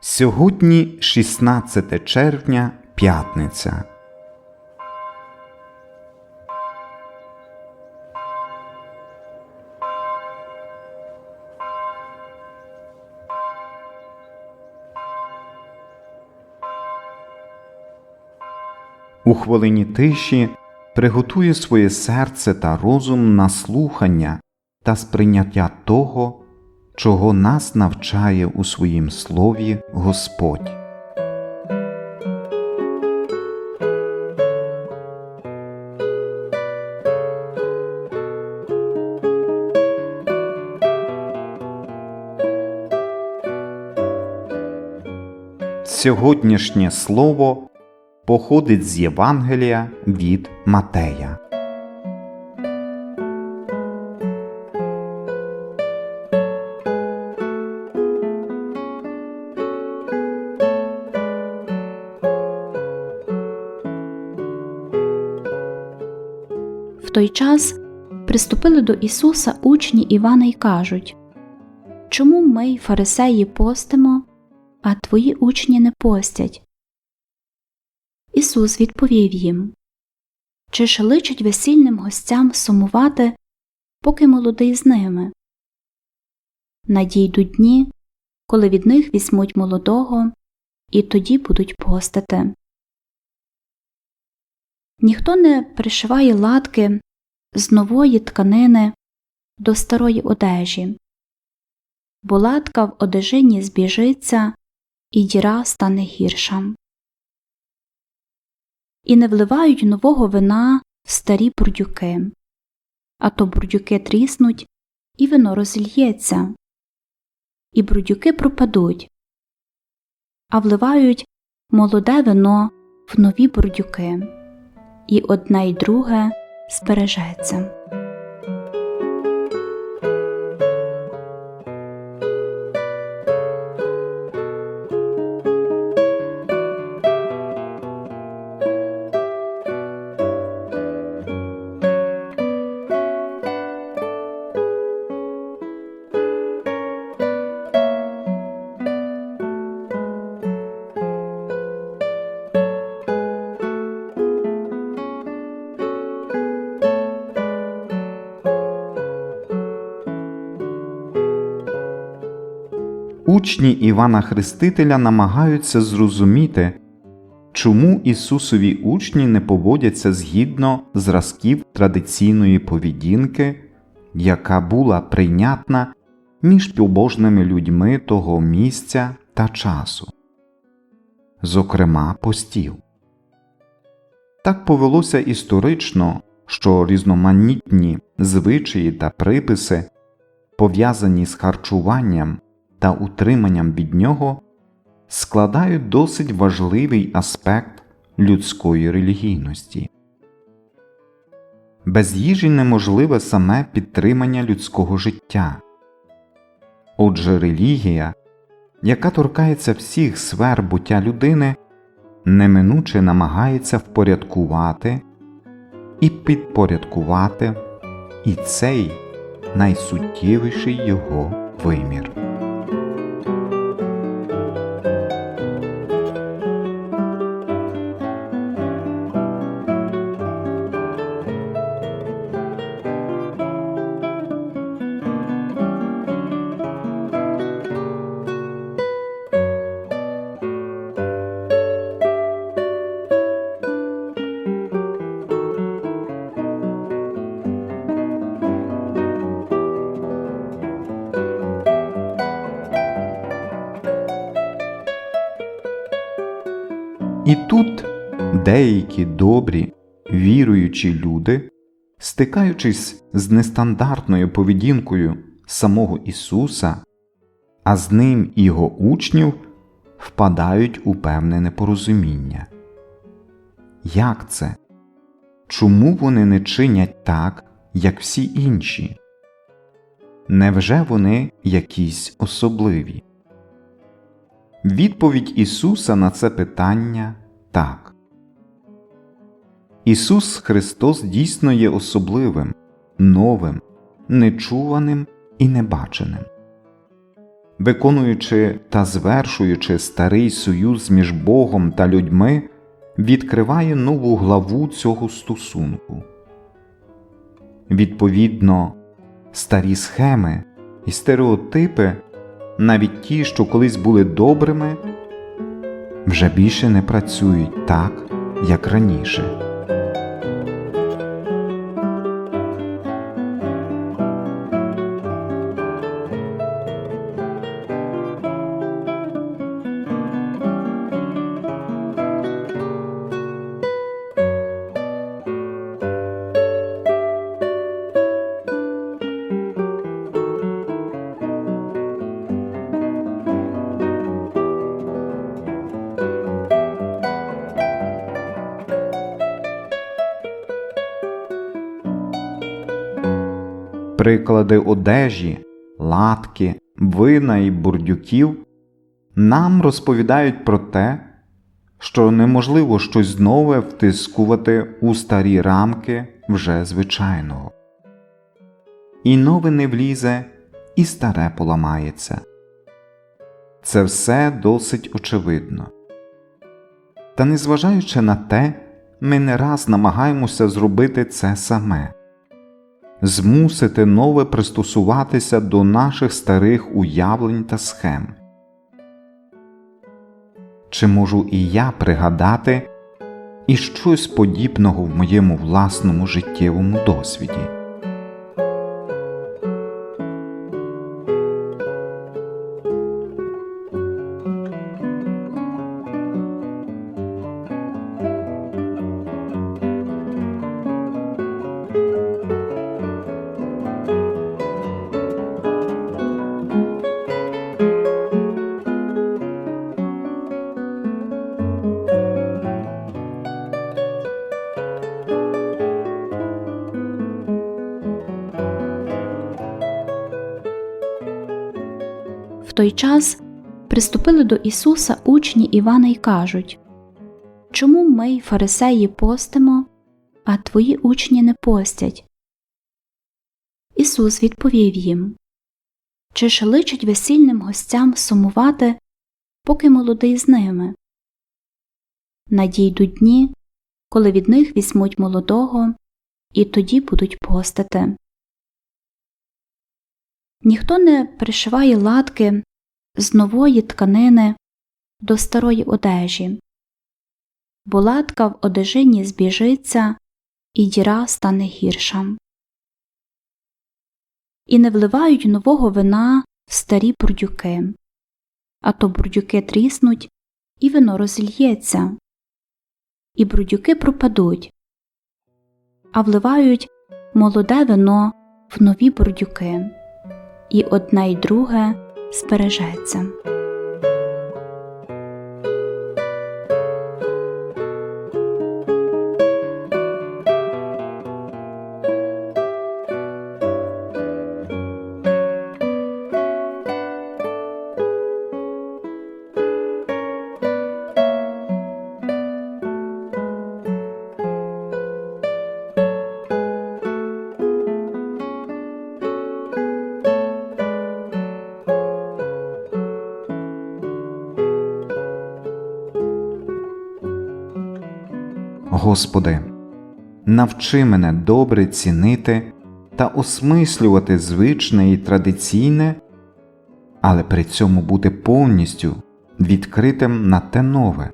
Сьогодні 16 червня, п'ятниця. У хвилині тиші приготує своє серце та розум на слухання та сприйняття того, чого нас навчає у своїм слові Господь. Сьогоднішнє слово походить з Євангелія від Матея. В той час приступили до Ісуса учні Івана й кажуть Чому ми, фарисеї, постимо, а твої учні не постять? Ісус відповів їм Чи ж личить весільним гостям сумувати, поки молодий з ними? Надійдуть дні, коли від них візьмуть молодого, і тоді будуть постити. Ніхто не пришиває латки з нової тканини до старої одежі, бо латка в одежині збіжиться, і діра стане гірша. І не вливають нового вина в старі бурдюки, а то бурдюки тріснуть, і вино розільється, і бурдюки пропадуть, а вливають молоде вино в нові бурдюки і одна й друге збережеться. Учні Івана Хрестителя намагаються зрозуміти, чому Ісусові учні не поводяться згідно зразків традиційної поведінки, яка була прийнятна між побожними людьми того місця та часу, зокрема постів. Так повелося історично, що різноманітні звичаї та приписи, пов'язані з харчуванням та утриманням від нього, складають досить важливий аспект людської релігійності. Без їжі неможливе саме підтримання людського життя. Отже, релігія, яка торкається всіх сфер буття людини, неминуче намагається впорядкувати і підпорядкувати і цей найсуттєвіший його вимір. І тут деякі добрі, віруючі люди, стикаючись з нестандартною поведінкою самого Ісуса, а з ним і його учнів, впадають у певне непорозуміння. Як це? Чому вони не чинять так, як всі інші? Невже вони якісь особливі? Відповідь Ісуса на це питання так. Ісус Христос дійсно є особливим, новим, нечуваним і небаченим. виконуючи та звершуючи старий союз між Богом та людьми, відкриває нову главу цього стосунку. Відповідно, старі схеми і стереотипи, навіть ті, що колись були добрими, вже більше не працюють так, як раніше. Приклади одежі, латки, вина і бурдюків нам розповідають про те, що неможливо щось нове втискувати у старі рамки вже звичайного. І нове не влізе, і старе поламається. Це все досить очевидно. Та незважаючи на те, ми не раз намагаємося зробити це саме змусити нове пристосуватися до наших старих уявлень та схем. Чи можу і я пригадати і щось подібного в моєму власному життєвому досвіді? Той час приступили до Ісуса учні Івана й кажуть Чому ми, фарисеї, постимо, а твої учні не постять? Ісус відповів їм Чи ж личить весільним гостям сумувати, поки молодий з ними? Надійдуть дні, коли від них візьмуть молодого, і тоді будуть постити. Ніхто не пришиває латки з нової тканини до старої одежі, бо латка в одежині збіжиться, і діра стане гірша. І не вливають нового вина в старі бурдюки, а то бурдюки тріснуть, і вино розільється, і бурдюки пропадуть, а вливають молоде вино в нові бурдюки. І одне й друге збережеться. Господи, навчи мене добре цінити та осмислювати звичне і традиційне, але при цьому бути повністю відкритим на те нове,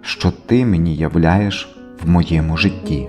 що Ти мені являєш в моєму житті.